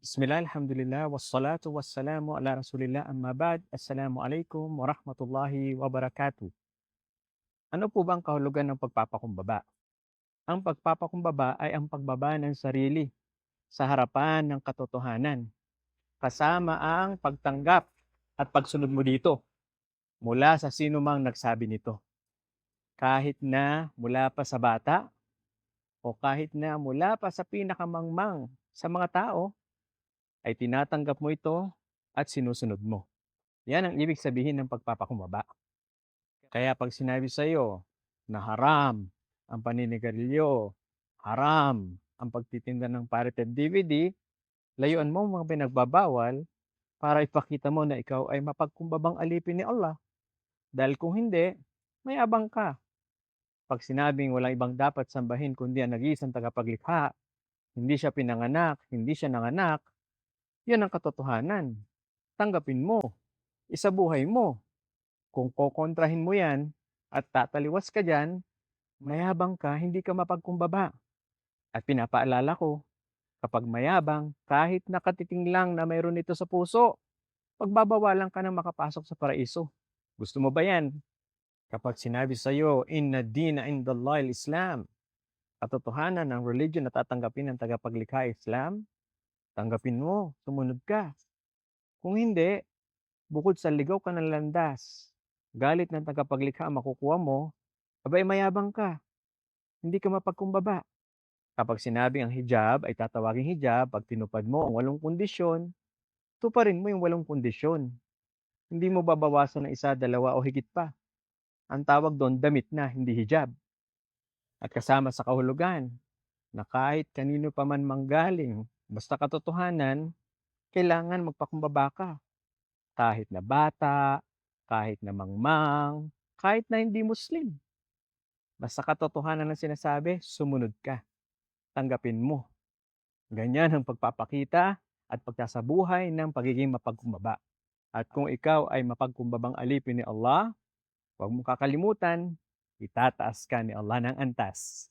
Bismillah, alhamdulillah, wassalatu wassalamu ala rasulillah, amma ba'd. Assalamu alaikum warahmatullahi wabarakatuh. Ano po ba ang kahulugan ng pagpapakumbaba? Ang pagpapakumbaba ay ang pagbaba ng sarili sa harapan ng katotohanan, kasama ang pagtanggap at pagsunod mo dito mula sa sino mang nagsabi nito. Kahit na mula pa sa bata o kahit na mula pa sa pinakamangmang sa mga tao, ay tinatanggap mo ito at sinusunod mo. Yan ang ibig sabihin ng pagpapakumbaba. Kaya pag sinabi sa iyo na haram ang paninigarilyo, haram ang pagtitinda ng pirated DVD, layuan mo mga pinagbabawal para ipakita mo na ikaw ay mapagkumbabang alipin ni Allah. Dahil kung hindi, may abang ka. Pag sinabing walang ibang dapat sambahin kundi ang nag-iisang tagapaglikha, hindi siya pinanganak, hindi siya nanganak, yan ang katotohanan. Tanggapin mo. Isabuhay mo. Kung kokontrahin mo yan at tataliwas ka dyan, mayabang ka, hindi ka mapagkumbaba. At pinapaalala ko, kapag mayabang, kahit nakatiting lang na mayroon ito sa puso, pagbabawalan ka ng makapasok sa paraiso. Gusto mo ba yan? Kapag sinabi sa iyo, Inna dina indallah islam katotohanan ng religion na tatanggapin ng tagapaglikha Islam, tanggapin mo, sumunod ka. Kung hindi, bukod sa ligaw ka ng landas, galit ng tagapaglikha ang makukuha mo, abay mayabang ka. Hindi ka mapagkumbaba. Kapag sinabing ang hijab ay tatawaging hijab, pag tinupad mo ang walong kondisyon, tuparin mo yung walong kondisyon. Hindi mo babawasan ng isa, dalawa o higit pa. Ang tawag doon, damit na, hindi hijab. At kasama sa kahulugan, na kahit kanino pa man manggaling, basta katotohanan, kailangan magpakumbaba ka. Kahit na bata, kahit na mangmang, kahit na hindi Muslim. Basta katotohanan ang sinasabi, sumunod ka. Tanggapin mo. Ganyan ang pagpapakita at pagsasabuhay ng pagiging mapagkumbaba. At kung ikaw ay mapagkumbabang alipin ni Allah, huwag mo kakalimutan, itataas ka ni Allah ng antas.